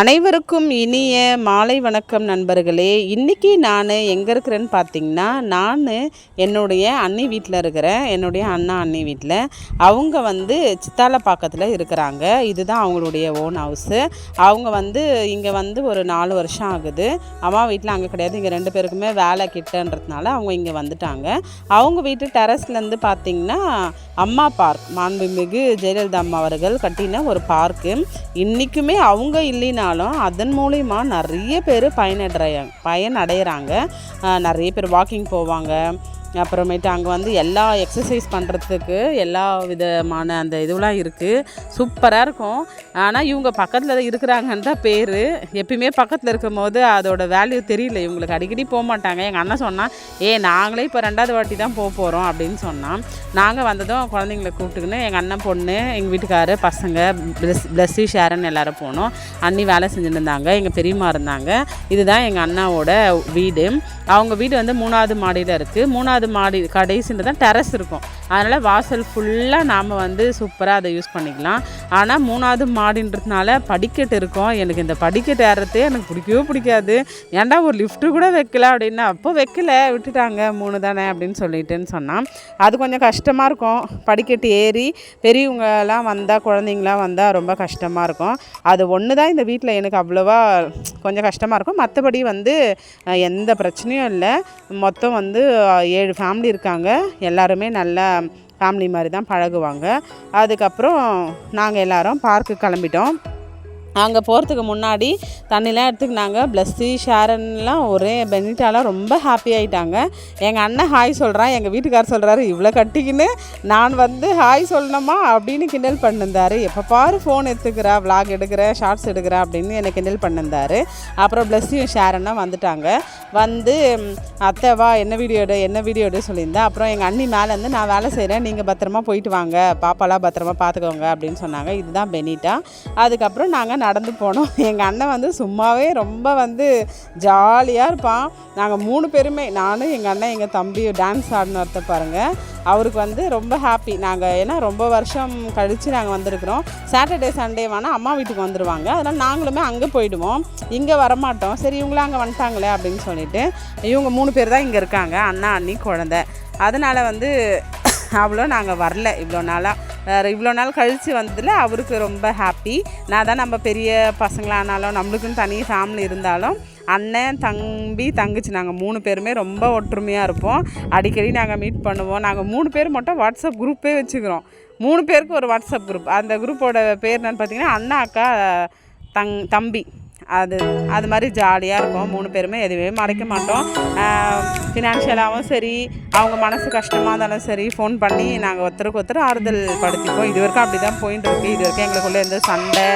அனைவருக்கும் இனிய மாலை வணக்கம் நண்பர்களே. இன்றைக்கி நான் எங்கே இருக்கிறேன்னு பார்த்தீங்கன்னா நான் என்னுடைய அண்ணி வீட்டில் இருக்கிறேன். என்னுடைய அண்ணா அண்ணி வீட்டில் அவங்க வந்து சித்தாலப்பாக்கத்தில் இருக்கிறாங்க. இதுதான் அவங்களுடைய ஓன் ஹவுஸு அவங்க வந்து இங்கே வந்து ஒரு நாலு வருஷம் ஆகுது. அம்மா வீட்டில் அங்கே கிடையாது. இங்கே ரெண்டு பேருக்குமே வேலை கிட்டன்றதுனால அவங்க இங்கே வந்துட்டாங்க. அவங்க வீட்டு டெரஸ்லேருந்து பார்த்தீங்கன்னா அம்மா பார்க் மாண்புமிகு ஜெயலலிதா அம்மா அவர்கள் கட்டின ஒரு பார்க்கு இன்றைக்குமே அவங்க இல்லைனாலும் அதன் மூலிமா நிறைய பேர் பயனடைய பயன் அடைகிறாங்க நிறைய பேர் வாக்கிங் போவாங்க. அப்புறமேட்டு அங்கே வந்து எல்லா எக்ஸசைஸ் பண்ணுறதுக்கு எல்லா விதமான அந்த இதுவெலாம் இருக்குது சூப்பராக இருக்கும். ஆனால் இவங்க பக்கத்தில் இருக்கிறாங்கன்னு தான் பேர். எப்பயுமே பக்கத்தில் இருக்கும் போது அதோட வேல்யூ தெரியல. இவங்களுக்கு அடிக்கடி போக மாட்டாங்க. எங்கள் அண்ணன் சொன்னான் ஏ நாங்களே இப்போ ரெண்டாவது வாட்டி தான் போக போகிறோம் அப்படின்னு சொன்னான். நாங்கள் வந்ததும் குழந்தைங்கள கூப்பிட்டுக்கின்னு எங்கள் அண்ணன் பொண்ணு எங்கள் வீட்டுக்காரு பசங்க பிளஸ் பிளஸ்ஸி ஷேரன் எல்லோரும் போனோம். அண்ணி வேலை செஞ்சுட்டு இருந்தாங்க. எங்கள் பெரியம்மா இருந்தாங்க. இதுதான் எங்கள் அண்ணாவோட வீடு. அவங்க வீடு வந்து மூணாவது மாடியில் இருக்குது மூணாவது மாடி கடைசின்றது தான் டெரஸ் இருக்கும். அதனால் வாசல் ஃபுல்லாக நாம் வந்து சூப்பராக அதை யூஸ் பண்ணிக்கலாம். ஆனால் மூணாவது மாடின்றதுனால படிக்கட்டு இருக்கும். எனக்கு இந்த படிக்கட்டு ஏறுறதே எனக்கு பிடிக்கவே பிடிக்காது. ஏன்டா ஒரு லிஃப்ட்டு கூட வைக்கல அப்படின்னா அப்போ வைக்கல விட்டுட்டாங்க மூணு தானே அப்படின்னு சொல்லிட்டுன்னு சொன்னான் அது கொஞ்சம் கஷ்டமாக இருக்கும். படிக்கட்டு ஏறி பெரியவங்கலாம் வந்தால் குழந்தைங்களாம் வந்தால் ரொம்ப கஷ்டமாக இருக்கும். அது ஒன்று தான் இந்த வீட்டில் எனக்கு அவ்வளோவா கொஞ்சம் கஷ்டமாக இருக்கும். மற்றபடி வந்து எந்த பிரச்சனையும் இல்லை. மொத்தம் வந்து ஏழு ஏழு ஃபேமிலி இருக்காங்க. எல்லாருமே நல்லா ஃபேமிலி மாதிரி தான் பழகுவாங்க. அதுக்கப்புறம் நாங்கள் எல்லாரும் பார்க்கு கிளம்பிட்டோம். அங்கே போகிறதுக்கு முன்னாடி தண்ணிலாம் எடுத்துக்கினாங்க. ப்ளஸ்ஸி ஷாரன்லாம் ஒரே பெனிட்டாலாம் ரொம்ப ஹாப்பி ஆகிட்டாங்க எங்கள் அண்ணன் ஹாய் சொல்கிறான் எங்கள் வீட்டுக்கார் சொல்கிறாரு இவ்வளோ கட்டிக்கின்னு நான் வந்து ஹாய் சொல்லணுமா? அப்படின்னு கிண்டல் பண்ணிருந்தாரு. எப்போ பாரு ஃபோன் எடுத்துக்கிறா vlog எடுக்கிற ஷார்ட்ஸ் எடுக்கிற அப்படின்னு என்னை கிண்டல் பண்ணிருந்தாரு. அப்புறம் ப்ளஸ்ஸியும் ஷாரனும் வந்துட்டாங்க. வந்து அத்தை வா என்ன வீடியோ எடு என்ன வீடியோ எடு? சொல்லியிருந்தேன். அப்புறம் எங்கள் அண்ணி மேலேருந்து நான் வேலை செய்கிறேன் நீங்கள் பத்திரமா போயிட்டு வாங்க. பாப்பாலாம் பத்திரமா பார்த்துக்கோங்க அப்படின்னு சொன்னாங்க. இதுதான் பெனிட்டா. அதுக்கப்புறம் நாங்கள் நடந்து போனோம். எங்கள் அண்ணன் வந்து சும்மாவே ரொம்ப வந்து ஜாலியாக இருப்பான். நாங்கள் மூணு பேருமே நானும் எங்கள் அண்ணன் எங்கள் தம்பி டான்ஸ் ஆடின பாருங்கள் அவருக்கு வந்து ரொம்ப ஹாப்பி நாங்கள் ஏன்னா ரொம்ப வருஷம் கழித்து நாங்கள் வந்திருக்கிறோம். சாட்டர்டே சண்டே வேணால் அம்மா வீட்டுக்கு வந்துடுவாங்க அதனால் நாங்களுமே அங்கே போயிடுவோம். இங்கே வரமாட்டோம். சரி இவங்களாம் அங்கே வந்துட்டாங்களே அப்படின்னு சொல்லிட்டு இவங்க மூணு பேர் தான் இங்கே இருக்காங்க. அண்ணா அண்ணி குழந்த. அதனால் வந்து அவ்வளோ நாங்கள் வரல. இவ்வளோ நாளாக இவ்வளோ நாள் கழித்து வந்ததில் அவருக்கு ரொம்ப ஹாப்பி நான் தான் நம்ம பெரிய பசங்களானாலும் நம்மளுக்குன்னு தனி ஃபேமிலி இருந்தாலும் அண்ணன் தம்பி தங்கச்சி நாங்கள் மூணு பேருமே ரொம்ப ஒற்றுமையாக இருப்போம். அடிக்கடி நாங்கள் மீட் பண்ணுவோம். நாங்கள் மூணு பேர் மட்டும் வாட்ஸ்அப் குரூப்பே வச்சுக்கிறோம். மூணு பேருக்கு ஒரு வாட்ஸ்அப் குரூப் அந்த குரூப்போட பேர் என்னன்னு பார்த்தீங்கன்னா அண்ணா அக்கா தங் தம்பி. அது அது மாதிரி ஜாலியாக இருக்கும். மூணு பேருமே எதுவுமே மறைக்க மாட்டோம். ஃபினான்ஷியலாகவும் சரி அவங்க மனசு கஷ்டமாக இருந்தாலும் சரி ஃபோன் பண்ணி நாங்கள் ஒருத்தருக்கு ஒருத்தர் ஆறுதல் படுத்திப்போம். இது வரைக்கும் அப்படி தான் போயிட்டு இருக்கு இது வரைக்கும் எங்களுக்குள்ளே எந்த சண்டை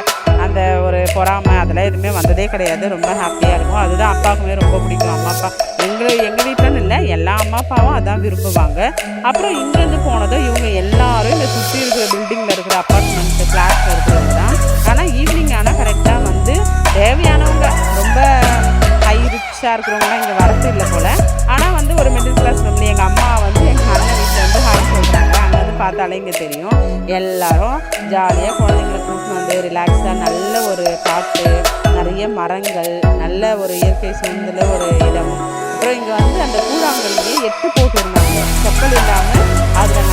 அந்த ஒரு பொறாமை அதெல்லாம் எதுவுமே வந்ததே கிடையாது. ரொம்ப ஹாப்பியாக இருக்கும். அதுதான் அப்பாவுக்குமே ரொம்ப பிடிக்கும். அம்மா அப்பா எங்கள் எங்கள் வீட்டிலன்னு இல்லை எல்லா அம்மா அப்பாவும் அதான் விரும்புவாங்க. அப்புறம் இங்கேருந்து போனதும் இவங்க எல்லாரும் இந்த சுற்றி இருக்கிற பில்டிங்கில் இருக்கிற அப்பார்ட்மெண்ட் ஃப்ளாட்டில் இருக்கிறவங்க தான். ஆனால் ஈவினிங் ஆனால் கரெக்டாக வந்து தேவையானவங்க ரொம்ப ஹை ரிச்சாக இருக்கிறவங்களாம் இங்கே வரது இல்லை போல். ஆனால் வந்து ஒரு மிடில் கிளாஸ் ஃபேமிலி எங்கள் அம்மா வந்து எங்கள் அண்ணன் வீட்டில் வந்து ஹாய் சொல்கிறாங்க அங்கே வந்து பார்த்தாலே இங்கே தெரியும். எல்லாரும் ஜாலியாக குழந்தைங்களை கூப்பிட்டு வந்து ரிலாக்ஸாக நல்ல ஒரு காற்று நிறைய மரங்கள் நல்ல ஒரு இயற்கை சூழ்ந்த ஒரு இடம். அப்புறம் இங்கே வந்து அந்த கூழாங்கல்லையே எட்டு போட்டு இருந்தாங்க செப்பல் இல்லாமல் அதில்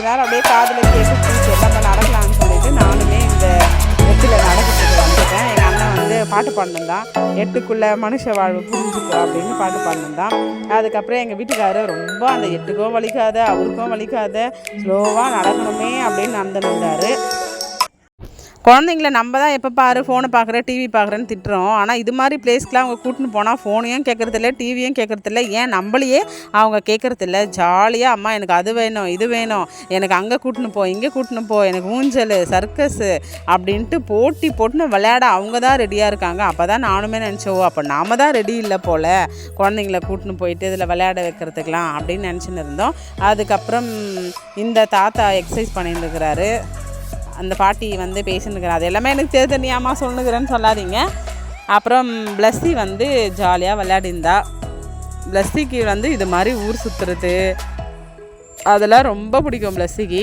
கொஞ்ச நேரம் அப்படியே காதில் கேட்டு நம்ம நடக்கலாம்னு சொல்லிட்டு நானுமே இந்த வெற்றில நடக்கிறதுக்கு வந்துட்டேன். எங்கள் அண்ணன் வந்து பாட்டு பாடினிருந்தான். எட்டுக்குள்ளே மனுஷ வாழ்வு புரிஞ்சுக்கோ அப்படின்னு பாட்டு பாடினிருந்தான். அதுக்கப்புறம் எங்கள் வீட்டுக்காரரு ரொம்ப அந்த எட்டுக்கும் வலிக்காத அவருக்கும் வலிக்காத ஸ்லோவாக நடக்கணுமே அப்படின்னு நடந்துருந்தார் குழந்தைங்கள நம்ம தான் எப்போ பாரு ஃபோனை பார்க்குற டிவி பார்க்குறேன்னு திட்டுறோம். ஆனால் இது மாதிரி பிளேஸ்க்கெலாம் அவங்க கூட்டின்னு போனால் ஃபோனையும் கேட்குறதில்ல டிவியும் கேட்குறதில்ல ஏன் நம்மளையே அவங்க கேட்குறதில்ல ஜாலியாக அம்மா எனக்கு அது வேணும் இது வேணும். எனக்கு அங்கே கூட்டின்னு போ இங்கே கூட்டின்னு போ. எனக்கு ஊஞ்சல் சர்க்கஸு அப்படின்ட்டு போட்டி போட்டுன்னு விளையாட அவங்க தான் ரெடியாக இருக்காங்க. அப்போ தான் நானுமே நினச்சோம் அப்போ நாம் தான் ரெடி இல்லை போல். குழந்தைங்கள கூட்டின்னு போயிட்டு இதில் விளையாட வைக்கிறதுக்கெலாம் அப்படின்னு நினச்சின்னு இருந்தோம். அதுக்கப்புறம் இந்த தாத்தா எக்ஸசைஸ் பண்ணிட்டு இருக்கிறாரு. அந்த பாட்டி வந்து பேசினுக்கிறேன் அது எல்லாமே எனக்கு தெரிஞ்ச தெரியாமல் சொல்லுங்கிறேன்னு சொல்லாதீங்க. அப்புறம் பிளஸ்ஸி வந்து ஜாலியாக விளையாடிந்தா. பிளஸ்ஸிக்கு வந்து இது மாதிரி ஊர் சுற்றுறது அதெல்லாம் ரொம்ப பிடிக்கும் பிளஸ்ஸிக்கு.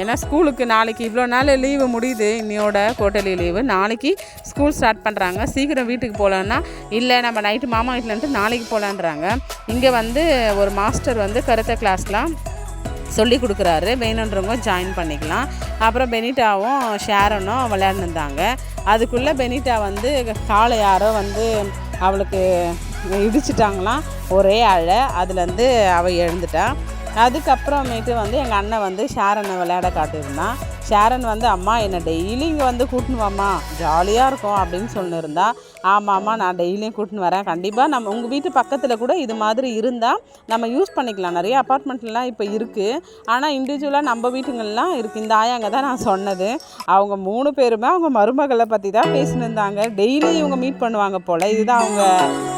ஏன்னா ஸ்கூலுக்கு நாளைக்கு இவ்வளோ நாள் லீவு முடியுது. இன்னையோட கோட்டலி லீவு. நாளைக்கு ஸ்கூல் ஸ்டார்ட் பண்ணுறாங்க சீக்கிரம் வீட்டுக்கு போகலான்னா இல்லை நம்ம நைட்டு மாமா வீட்டிலன்ட்டு நாளைக்கு போகலான்றாங்க. இங்கே வந்து ஒரு மாஸ்டர் வந்து கருத்த கிளாஸ்லாம் சொல்லி கொடுக்குறாரு. வேணுன்றவங்க ஜாயின் பண்ணிக்கலாம். அப்புறம் பெனிட்டாவும் ஷேரனும் விளையாண்டுருந்தாங்க அதுக்குள்ளே பெனிட்டா வந்து காலை யாரோ வந்து அவளுக்கு இடிச்சிட்டாங்களாம். ஒரே அழை அதுலேருந்து அவள் எழுந்துட்டான் அதுக்கப்புறமேட்டு வந்து எங்கள் அண்ணன் வந்து ஷேரனை விளையாட காட்டியிருந்தான். ஷேரன் வந்து அம்மா என்னை டெய்லி இங்கே வந்து கூட்டின்னு வாம்மா. ஜாலியாக இருக்கும் அப்படின்னு சொல்லியிருந்தா ஆமாம்மா நான் டெய்லியும் கூட்டின்னு வரேன். கண்டிப்பாக நம்ம உங்கள் வீட்டு பக்கத்தில் கூட இது மாதிரி இருந்தால் நம்ம யூஸ் பண்ணிக்கலாம். நிறைய அப்பார்ட்மெண்ட்லாம் இப்போ இருக்குது ஆனால் இண்டிவிஜுவலாக நம்ம வீட்டுங்கள்லாம் இருக்குது இந்த ஆயாங்க தான் நான் சொன்னது. அவங்க மூணு பேருமே அவங்க மருமகளை பற்றி தான் பேசினிருந்தாங்க. டெய்லி இவங்க மீட் பண்ணுவாங்க போல். இதுதான் அவங்க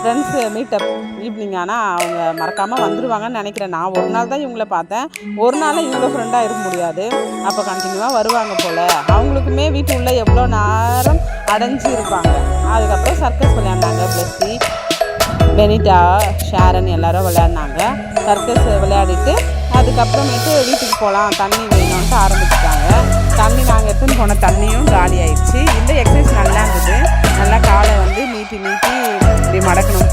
ஃப்ரெண்ட்ஸு மீட்டப் ஈவினிங் ஆனால் அவங்க மறக்காமல் வந்துடுவாங்கன்னு நினைக்கிறேன். நான் ஒரு நாள் தான் இவங்கள பார்த்தேன். ஒரு நாள் இவ்வளோ ஃப்ரெண்டாக இருக்க முடியாது. அப்போ கண்டினியூவாக வருவாங்க போல். அவங்களுக்குமே வீட்டு எவ்வளோ நேரம் அடைஞ்சு இருப்பாங்க. அதுக்கப்புறம் சர்க்கஸ் விளையாண்டாங்க. பிளஸ்ஸி பெனிட்டா ஷேரன் எல்லாரும் விளையாடினாங்க சர்க்கஸ் விளையாடிட்டு அதுக்கப்புறமேட்டு வீட்டுக்கு போகலாம் தண்ணி வேணும்ன்ட்டு ஆரம்பிச்சிட்டாங்க. தண்ணி நாங்கள் எடுத்துன்னு போன தண்ணியும் காலி ஆயிடுச்சு. இந்த எக்ஸசைஸ் நல்லா இருந்தது. நல்லா காலை வந்து நீட்டி நீட்டி இப்படி மடக்கணும்.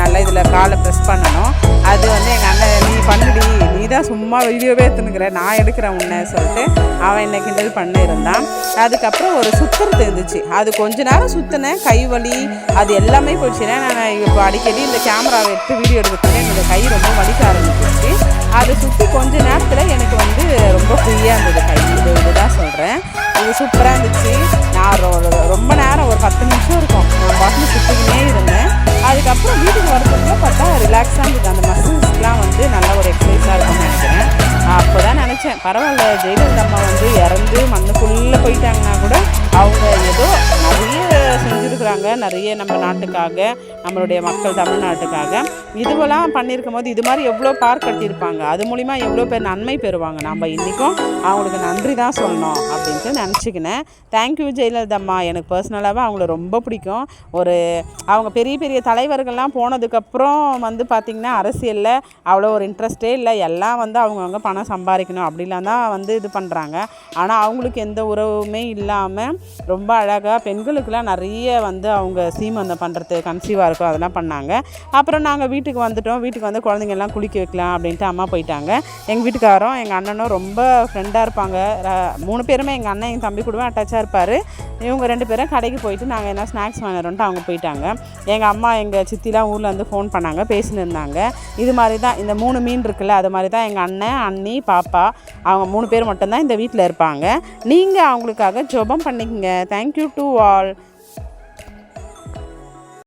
நல்ல இதில் காலை ப்ரெஸ் பண்ணணும். அது வந்து எங்கள் அண்ணன் நீ பண்ணுடி நீ தான் சும்மா வீடியோவே எடுத்துனுக்கிற. நான் எடுக்கிறேன் உன்னை சொல்லிட்டு அவன் என்னை கிண்டல் பண்ண இருந்தான் அதுக்கப்புறம் ஒரு சுத்துறது இருந்துச்சு அது கொஞ்ச நேரம் சுற்றினேன் கை வலி அது எல்லாமே போச்சுன்னா நான் இப்போ அடிக்கடி இந்த கேமராவை எடுத்து வீடியோ எடுக்கிறதுக்கு என்னோட கை ரொம்ப வலிக்க ஆரம்பிச்சிருச்சு. அது சுற்றி கொஞ்ச நேரத்தில் எனக்கு வந்து ரொம்ப ஃப்ரீயாக இருந்தது கை. இது இதுதான் சொல்கிறேன் இது சூப்பராக இருந்துச்சு. நான் ரொம்ப ரிலாக்ஸாக அந்த மசில்ஸ்லாம் வந்து நல்ல ஒரு எக்ஸசைஸாக இருக்கும்னு நினைக்கிறேன். அப்போ தான் நினச்சேன். பரவாயில்ல ஜெயலலிதா அம்மா வந்து இறந்து மண்ணுக்குள்ளே போயிட்டாங்கன்னா கூட அவங்க ஏதோ நிறைய செஞ்சுருக்குறாங்க. நிறைய நம்ம நாட்டுக்காக நம்மளுடைய மக்கள் தமிழ்நாட்டுக்காக. இதுவெல்லாம் பண்ணியிருக்கும் போது இது மாதிரி எவ்வளோ பார்க் கட்டியிருப்பாங்க? அது மூலிமா எவ்வளோ பேர் நன்மை பெறுவாங்க? நம்ம இன்றைக்கும் அவங்களுக்கு நன்றி தான் சொல்லணும் அப்படின்ட்டு நினச்சிக்கினேன். தேங்க்யூ ஜெயலலிதம்மா. எனக்கு பர்சனலாகவே அவங்கள ரொம்ப பிடிக்கும். ஒரு அவங்க பெரிய பெரிய தலைவர்கள்லாம் போனதுக்கப்புறம் வந்து பார்த்திங்கன்னா அரசியலில் அவ்வளோ ஒரு இன்ட்ரெஸ்ட்டே இல்லை. எல்லாம் வந்து அவங்கவுங்க பணம் சம்பாதிக்கணும் அப்படிலாம் தான் வந்து இது பண்ணுறாங்க ஆனால் அவங்களுக்கு எந்த உறவுமே இல்லாமல் ரொம்ப அழகாக பெண்களுக்கெல்லாம் நிறைய வந்து அவங்க சீமந்தம் பண்ணுறது கன்சீவாக இருக்கும் அதெல்லாம் பண்ணாங்க. அப்புறம் நாங்கள் வீட்டு வீட்டுக்கு வந்துட்டோம். வீட்டுக்கு வந்து குழந்தைங்க எல்லாம் குளிக்க வைக்கலாம் அப்படின்ட்டு அம்மா போயிட்டாங்க. எங்கள் வீட்டுக்காரரும் எங்கள் அண்ணனும் ரொம்ப ஃப்ரெண்டாக இருப்பாங்க. மூணு பேருமே எங்கள் அண்ணன் எங்கள் தம்பி கூடவே அட்டாச்சாக இருப்பார். இவங்க ரெண்டு பேரும் கடைக்கு போயிட்டு நாங்கள் என்ன ஸ்நாக்ஸ் வாங்குறோன்ட்டு அவங்க போயிட்டாங்க. எங்கள் அம்மா எங்கள் சித்திலாம் ஊரில் வந்து ஃபோன் பண்ணாங்க பேசின்னு இருந்தாங்க. இது மாதிரி தான் இந்த மூணு மீன் இருக்குல்ல அது மாதிரி தான் எங்கள் அண்ணன் அண்ணி பாப்பா அவங்க மூணு பேர் மட்டும்தான் இந்த வீட்டில் இருப்பாங்க. நீங்கள் அவங்களுக்காக ஜெபம் பண்ணிக்கங்க. Thank you to all